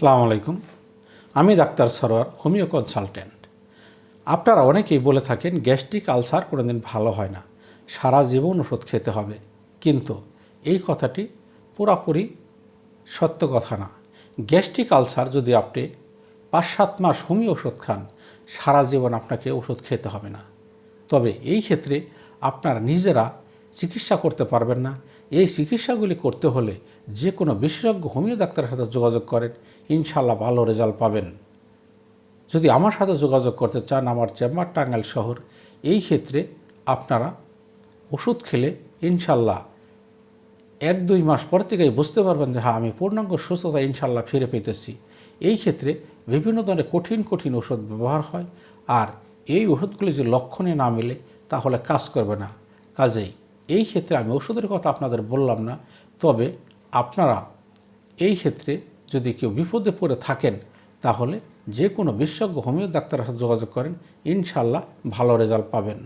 সালাম আলাইকুম। আমি ডাক্তার সরোয়ার, হোমিও কনসালটেন্ট। আপনারা অনেকেই বলে থাকেন, গ্যাস্ট্রিক আলসার কোনোদিন ভালো হয় না। সারা জীবন ওষুধ খেতে হবে। কিন্তু এই কথাটি পুরাপুরি সত্য কথা না। গ্যাস্ট্রিক আলসার যদি আপনি পাঁচ সাত মাস হোমিও ওষুধ খান, সারা জীবন আপনাকে ওষুধ খেতে হবে না। তবে এই ক্ষেত্রে আপনারা নিজেরা চিকিৎসা করতে পারবেন না। এই চিকিৎসাগুলি করতে হলে যে কোনো বিশেষজ্ঞ হোমিও ডাক্তারের সাথে যোগাযোগ করেন ইনশাল্লাহ ভালো রেজাল্ট পাবেন। যদি আমার সাথে যোগাযোগ করতে চান, আমার চেম্বার, টাঙ্গাইল শহর, এই ক্ষেত্রে আপনারা ওষুধ খেলে ইনশাল্লাহ এক দুই মাস পর থেকেই বুঝতে পারবেন যে হ্যাঁ আমি পূর্ণাঙ্গ সুস্থতা ইনশাল্লাহ ফিরে পেতেছি। এই ক্ষেত্রে বিভিন্ন ধরনের কঠিন কঠিন ওষুধ ব্যবহার হয় আর এই ওষুধগুলি যে লক্ষণে না মিলে, তাহলে কাজ করবে না। কাজেই এই ক্ষেত্রে আমি ওষুধের কথা আপনাদের বললাম না, তবে আপনারা এই ক্ষেত্রে যদি কেউ বিপদে পড়ে থাকেন, তাহলে যে কোনো বিশেষজ্ঞ হোমিও ডাক্তারের সাথে যোগাযোগ করেন ইনশাল্লাহ ভালো রেজাল্ট পাবেন।